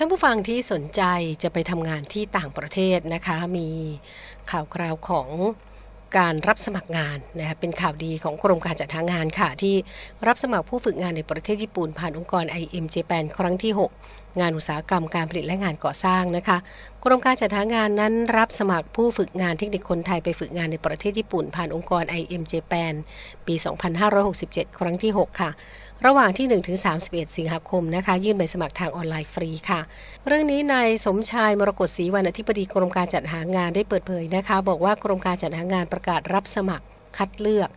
ท่านผู้ฟังที่สนใจจะไปทำงานที่ต่างประเทศนะคะ มีข่าวคราวของการรับสมัครงานนะคะเป็นข่าวดีของกรมการจัดหางานค่ะ ที่รับสมัครผู้ฝึกงานในประเทศญี่ปุ่นผ่านองค์กร IM Japan ครั้งที่ 6งานอุตสาหกรรมการผลิตและงานก่อสร้างนะคะกรมการจัดหางานนั้นรับสมัครผู้ฝึกงานเทคนิคคนไทยไปฝึกงานในประเทศญี่ปุ่น ผ่านองค์กร IM Japan ปี 2567 ครั้งที่ 6 ค่ะ ระหว่างที่ 1 ถึง 31 สิงหาคมนะคะ ยื่นใบสมัครทางออนไลน์ฟรีค่ะ เรื่องนี้นายสมชายมรกตศรีวันอธิบดีกรมการจัดหางานได้เปิดเผยนะคะ บอกว่ากรมการจัดหางานประกาศรับสมัครคัดเลือก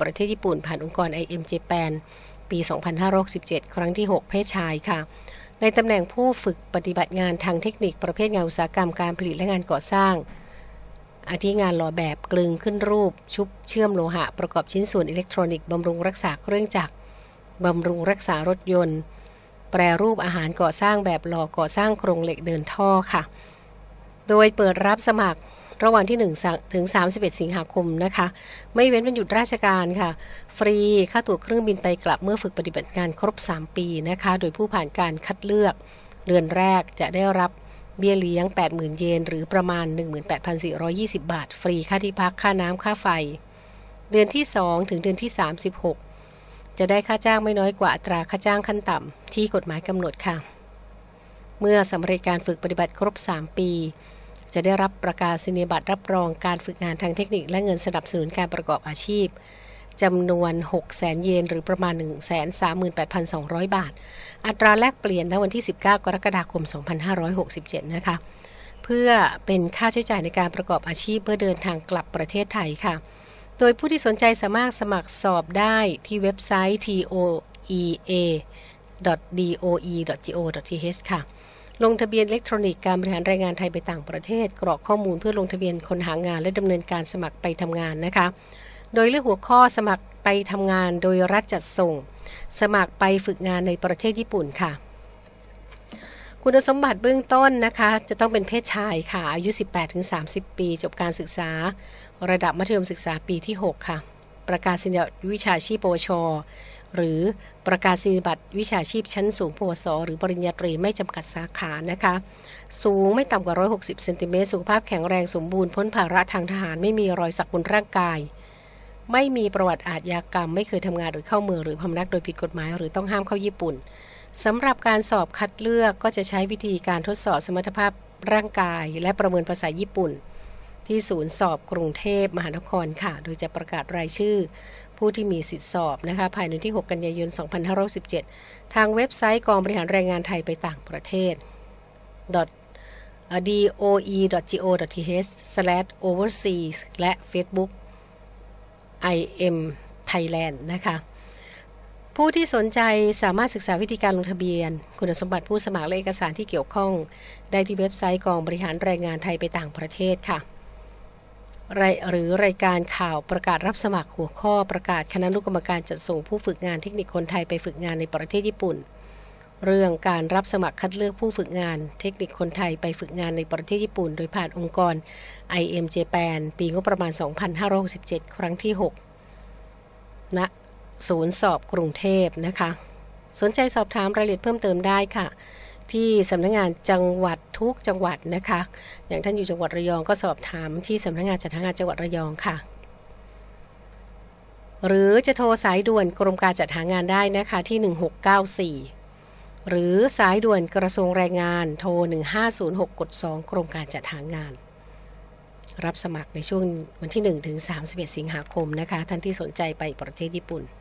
ประเทศญี่ปุ่นผ่านองค์กร IM Japan ปี 2567 ครั้งที่ 6 เพศชายค่ะ ในตำแหน่งผู้ฝึกปฏิบัติงานทางเทคนิคประเภทงานอุตสาหกรรมการผลิตและงานก่อสร้าง อาทิงานหล่อแบบกลึงขึ้นรูป ชุบเชื่อมโลหะ ประกอบชิ้นส่วนอิเล็กทรอนิกส์บำรุงรักษาเครื่องจักรบำรุงรักษารถยนต์ แปรรูปอาหารก่อสร้างแบบหล่อก่อสร้างโครงเหล็กเดินท่อค่ะ โดยเปิดรับสมัคร ระหว่างที่ 1 ถึง 31 สิงหาคมนะคะ ไม่เว้นวันหยุดราชการค่ะ ฟรีค่าตั๋วเครื่องบินไปกลับเมื่อฝึกปฏิบัติงานครบ 3 ปีนะคะ โดยผู้ผ่านการคัดเลือก เดือนแรกจะได้รับเบี้ยเลี้ยง 80,000 เยน หรือประมาณ 18,420 บาท ฟรีค่าที่พัก ค่าน้ำ ค่าไฟ เดือนที่ 2 ถึงเดือนที่ 36 จะได้ค่าจ้างไม่น้อยกว่าอัตราค่าจ้างขั้นต่ำที่กฎหมายกำหนดค่ะ เมื่อสำเร็จการฝึกปฏิบัติครบ 3 ปี จะได้รับประกาศนียบัตรรับรองการฝึกงานทางเทคนิคและเงินสนับสนุนการประกอบอาชีพจำนวน 6 0 0 0 0 0เยน หรือประมาณ 138,200 บาท อัตราแลกเปลี่ยนณวันที่ 19 กรกฎาคม 2567 นะคะ เพื่อเป็นค่าใช้จ่ายในการประกอบอาชีพเพื่อเดินทางกลับประเทศไทยค่ะ โดยผู้ที่สนใจสามารถสมัครสอบได้ที่เว็บไซต์ toea.doe.go.th ค่ะ ลงทะเบียนอิเล็กทรอนิกส์การบริหารแรงงานไทยไปต่างประเทศ กรอกข้อมูลเพื่อลงทะเบียนคนหางานและดำเนินการสมัครไปทำงานนะคะ โดยเลือกหัวข้อสมัครไปทำงานโดยรัฐจัดส่ง สมัครไปฝึกงานในประเทศญี่ปุ่นค่ะ คุณสมบัติเบื้องต้นนะคะ จะต้องเป็นเพศชายค่ะ อายุ 18-30 ปี จบการศึกษา ระดับมัธยมศึกษาปีที่ 6 ค่ะ ประกาศนียบัตรวิชาชีพปวช หรือประกาศนียบัตรวิชาชีพชั้นสูงปวส หรือปริญญาตรีไม่จำกัดสาขานะคะ สูงไม่ต่ำกว่า 160เซนติเมตรสุขภาพแข็งแรงสมบูรณ์พ้นภาระทางทหารไม่มีรอยสักบนร่างกาย ไม่มีประวัติอาทยากรรม ไม่เคยทำงานหรือเข้าเมืองหรือพำนักโดยผิดกฎหมายหรือต้องห้ามเข้าญี่ปุ่นสำหรับการสอบคัดเลือกก็จะใช้วิธีการทดสอบสมรรถภาพร่างกาย และประเมินภาษาญี่ปุ่นที่ศูนย์สอบกรุงเทพมหานครค่ะ โดยจะประกาศรายชื่อ ผู้ที่มีสิทธิสอบนะคะภายในที่ 6 กันยายน 2517ทางเว็บไซต์กองบริหารแรงงานไทยไปต่างประเทศ doe.go.th/overseas และ Facebook IM Thailand นะคะผู้ที่สนใจสามารถศึกษาวิธีการลงทะเบียน คุณสมบัติผู้สมัครและเอกสารที่เกี่ยวข้อง ได้ที่เว็บไซต์กองบริหารแรงงานไทยไปต่างประเทศค่ะ หรือรายการข่าวประกาศรับสมัครหัวข้อประกาศคณะนุกรรมการจัดส่งผู้ฝึกงานเทคนิคคนไทยไปฝึกงานในประเทศญี่ปุ่น เรื่องการรับสมัครคัดเลือกผู้ฝึกงาน เทคนิคคนไทยไปฝึกงานในประเทศญี่ปุ่น โดยผ่านองค์กร IM Japan ปีงบประมาณ 2567 ครั้งที่ 6 ณ ศูนย์สอบกรุงเทพนะคะ สนใจสอบถามรายละเอียดเพิ่มเติมได้ค่ะ ที่สำนักงงานจังหวัดทุกจังหวัดนะคะ อย่างท่านอยู่จังหวัดระยองก็สอบถามที่สำนักงานจัดหางานจังหวัดระยองค่ะ หรือจะโทรสายด่วนกรมการจัดหางานได้นะคะที่ 1694 หรือสายด่วนกระทรวงแรงงานโทร 1506กด2กรมการจัดหางาน รับสมัครในช่วงวันที่ 1 ถึง 31 สิงหาคมนะคะ ท่านที่สนใจไปประเทศญี่ปุ่น